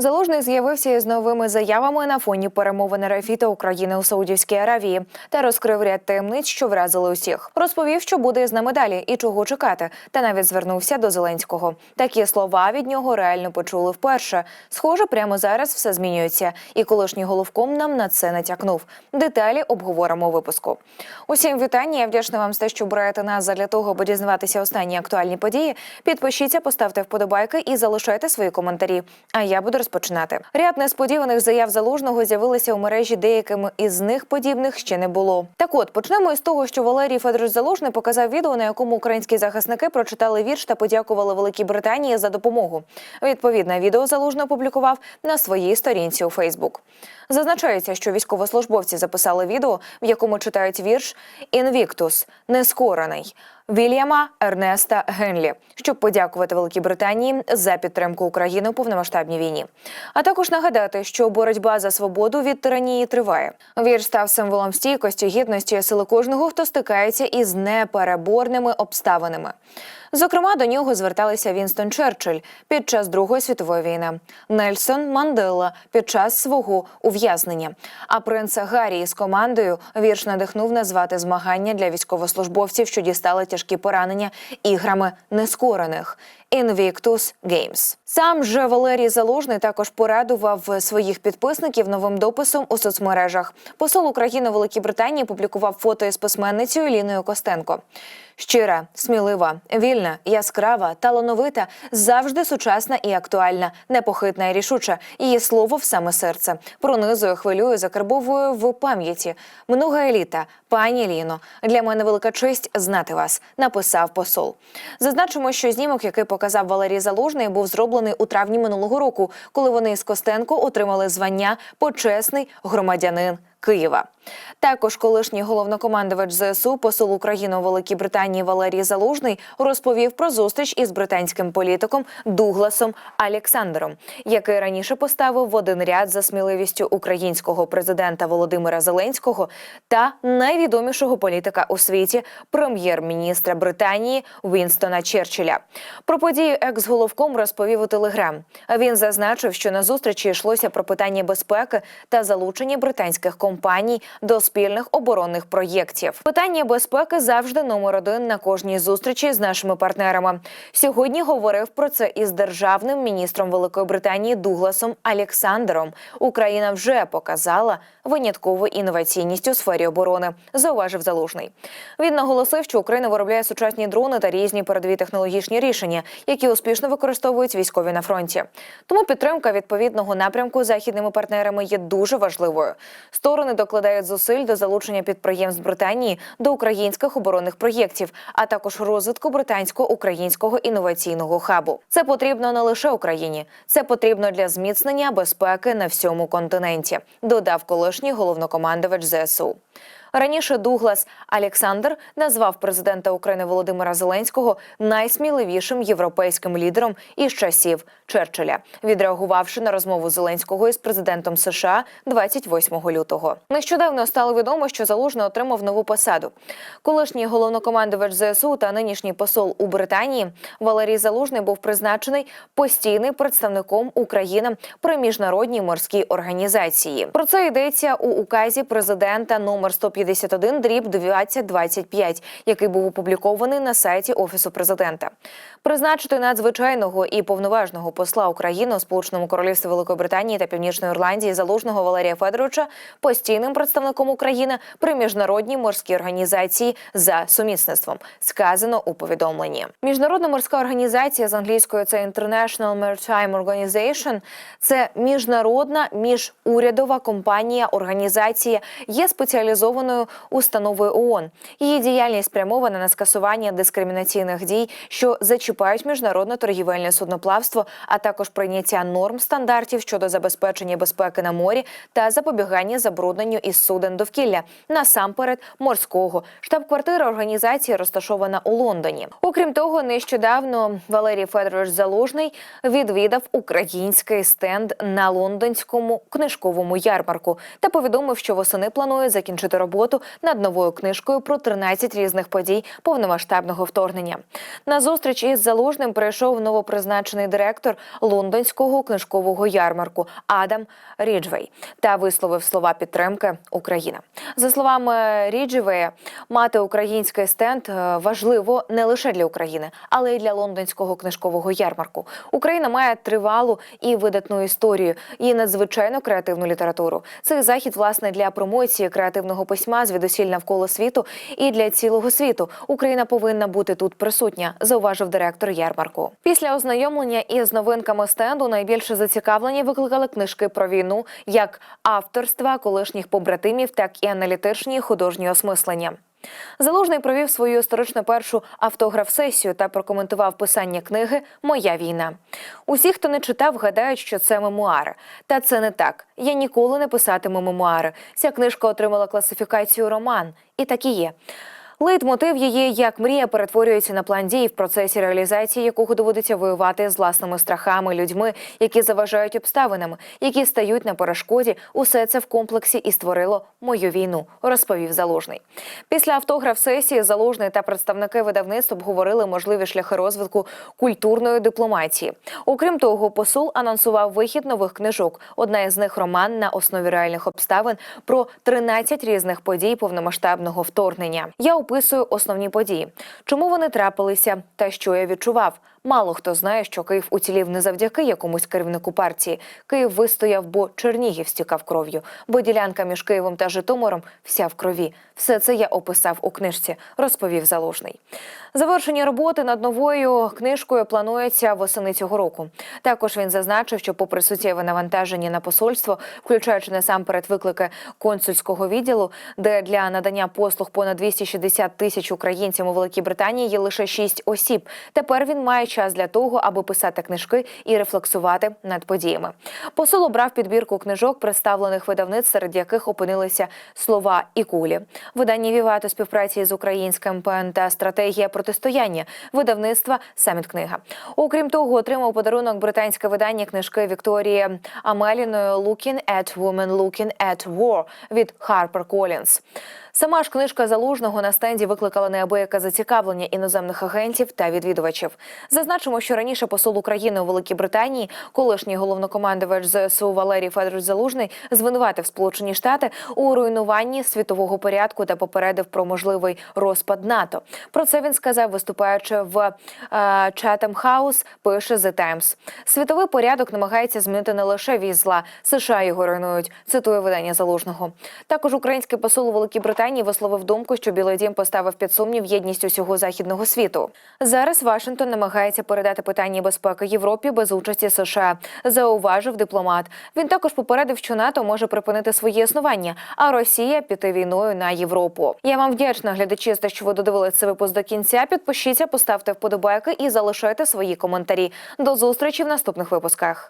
Залужний з'явився із новими заявами на фоні перемовин РФ та України у Саудівській Аравії та розкрив ряд таємниць, що вразили усіх. Розповів, що буде з нами далі і чого чекати, та навіть звернувся до Зеленського. Такі слова від нього реально почули вперше. Схоже, прямо зараз все змінюється, і колишній головком нам на це натякнув. Деталі обговоримо у випуску. Усім вітання. Я вдячна вам за те, що обираєте нас задля того, аби дізнаватися останні актуальні події. Підпишіться, поставте вподобайки і залишайте свої коментарі. А я буду розпочинати. Ряд несподіваних заяв залужного з'явилися у мережі. Деякими із них подібних ще не було. Так от почнемо із того, що Валерій Федорович Залужний показав відео, на якому українські захисники прочитали вірш та подякували Великій Британії за допомогу. Відповідне відео залужний опублікував на своїй сторінці у Фейсбук. Зазначається, що військовослужбовці записали відео, в якому читають вірш Інвіктус нескорений Вільяма Ернеста Генлі, щоб подякувати Великій Британії за підтримку України у повномасштабній війні. А також нагадати, що боротьба за свободу від тиранії триває. Вірш став символом стійкості, гідності сили кожного, хто стикається із непереборними обставинами. Зокрема, до нього зверталися Вінстон Черчилль під час Другої світової війни, Нельсон Мандела під час свого ув'язнення. А принца Гаррі із командою вірш надихнув назвати змагання для військовослужбовців, що дістали тяжкі поранення іграми нескорених. Invictus Games. Сам же Валерій Залужний також порадував своїх підписників новим дописом у соцмережах. Посол України Великій Британії публікував фото із письменницею Ліною Костенко. Щира, смілива, вільна, яскрава, талановита, завжди сучасна і актуальна, непохитна і рішуча. Її слово в саме серце пронизує, хвилює, закарбовує в пам'яті. Много еліта, пані Ліно. Для мене велика честь знати вас. Написав посол. Зазначимо, що знімок, який показав Валерій Залужний, був зроблений у травні минулого року, коли вони з Костенко отримали звання почесний громадянин. Києва також колишній головнокомандувач ЗСУ, посол України у Великій Британії Валерій Залужний розповів про зустріч із британським політиком Дугласом Александром, який раніше поставив в один ряд за сміливістю українського президента Володимира Зеленського та найвідомішого політика у світі прем'єр-міністра Британії Вінстона Черчилля. Про подію екс-головком розповів у телеграм. Він зазначив, що на зустрічі йшлося про питання безпеки та залучення британських компаній до спільних оборонних проєктів. Питання безпеки завжди номер один на кожній зустрічі з нашими партнерами. Сьогодні говорив про це із державним міністром Великої Британії Дугласом Александром. Україна вже показала виняткову інноваційність у сфері оборони. Зауважив залужний. Він наголосив, що Україна виробляє сучасні дрони та різні передові технологічні рішення, які успішно використовують військові на фронті. Тому підтримка відповідного напрямку західними партнерами є дуже важливою. Сторони докладають зусиль до залучення підприємств Британії до українських оборонних проєктів, а також розвитку британсько-українського інноваційного хабу. Це потрібно не лише Україні, це потрібно для зміцнення безпеки на всьому континенті. Додав колишній головнокомандувач ЗСУ. Раніше Дуглас Александр назвав президента України Володимира Зеленського найсміливішим європейським лідером із часів Черчилля, відреагувавши на розмову Зеленського із президентом США 28 лютого. Нещодавно стало відомо, що Залужний отримав нову посаду. Колишній головнокомандувач ЗСУ та нинішній посол у Британії Валерій Залужний був призначений постійним представником України при міжнародній морській організації. Про це йдеться у указі президента номер 151 дріб 2025, який був опублікований на сайті офісу президента. Призначити надзвичайного і повноважного посла України у Сполученому Королівстві Великої Британії та Північної Ірландії залужного Валерія Федоровича постійним представником України при міжнародній морській організації за сумісництвом. Сказано у повідомленні. Міжнародна морська організація з англійською це International Maritime Organization. Це міжнародна міжурядова компанія організація є спеціалізованою установою ООН. Її діяльність спрямована на скасування дискримінаційних дій, що зачіпають міжнародне торгівельне судноплавство, а також прийняття норм стандартів щодо забезпечення безпеки на морі та запобігання забрудненню із суден довкілля насамперед морського. Штаб-квартира організації розташована у Лондоні. Окрім того, нещодавно Валерій Федорович Залужний відвідав український стенд на лондонському книжковому ярмарку та повідомив, що восени планує закінчити роботу роботу над новою книжкою про 13 різних подій повномасштабного вторгнення. На зустріч із залужним прийшов новопризначений директор лондонського книжкового ярмарку Адам Ріджвей та висловив слова підтримки Україна. За словами Ріджвея, мати український стенд е, важливо не лише для України, але й для лондонського книжкового ярмарку. Україна має тривалу і видатну історію і надзвичайно креативну літературу. Цей захід власне для промоції креативного письма звідусіль навколо світу і для цілого світу. Україна повинна бути тут присутня, зауважив директор ярмарку. Після ознайомлення із новинками стенду найбільше зацікавлення викликали книжки про війну як авторства колишніх побратимів, так і аналітичні художні осмислення. Залужний провів свою історичну першу автограф-сесію та прокоментував писання книги Моя війна. Усі, хто не читав, гадають, що це мемуари. Та це не так. Я ніколи не писатиму мемуари. Ця книжка отримала класифікацію роман, і так і є. Лейтмотив її як мрія перетворюється на план дій в процесі реалізації, якого доводиться воювати з власними страхами, людьми, які заважають обставинам, які стають на перешкоді. Усе це в комплексі і створило мою війну, розповів залужний. Після автограф-сесії залужний та представники видавництв обговорили можливі шляхи розвитку культурної дипломатії. Окрім того, посол анонсував вихід нових книжок. Одна із них роман на основі реальних обставин про 13 різних подій повномасштабного вторгнення. Я описую основні події, чому вони трапилися та що я відчував. Мало хто знає, що Київ уцілів не завдяки якомусь керівнику партії. Київ вистояв, бо Чернігів стікав кров'ю, бо ділянка між Києвом та Житомиром вся в крові. Все це я описав у книжці, розповів Залужний. Завершення роботи над новою книжкою планується восени цього року. Також він зазначив, що, попри суттєве навантаження на посольство, включаючи насамперед виклики консульського відділу, де для надання послуг понад 260 тисяч українцям у Великій Британії є лише 6 осіб. Тепер він має час для того, аби писати книжки і рефлексувати над подіями. Посол обрав підбірку книжок, представлених видавниць, серед яких опинилися слова і кулі. Видання Віват у співпраці з українським ПН та стратегія протистояння видавництва Саміт книга. Окрім того, отримав подарунок британське видання книжки Вікторії Амеліної «Looking at Women, Looking at War» від HarperCollins. Сама ж книжка залужного на стенді викликала неабияке зацікавлення іноземних агентів та відвідувачів. Зазначимо, що раніше посол України у Великій Британії, колишній головнокомандувач ЗСУ Валерій Федорович Залужний, звинуватив Сполучені Штати у руйнуванні світового порядку та попередив про можливий розпад НАТО. Про це він сказав, виступаючи в е, Chatham House, пише The Times. Світовий порядок намагається змінити не лише віз зла, США його руйнують. Цитує видання залужного. Також український посол у Великій Британії висловив думку, що Білий Дім поставив під сумнів єдність усього західного світу. Зараз Вашингтон намагається передати питання безпеки Європі без участі США. Зауважив дипломат. Він також попередив, що НАТО може припинити свої існування, а Росія піти війною на Європу. Я вам вдячна, глядачі, за що ви додивилися цей випуск до кінця. Підпишіться, поставте вподобайки і залишайте свої коментарі. До зустрічі в наступних випусках.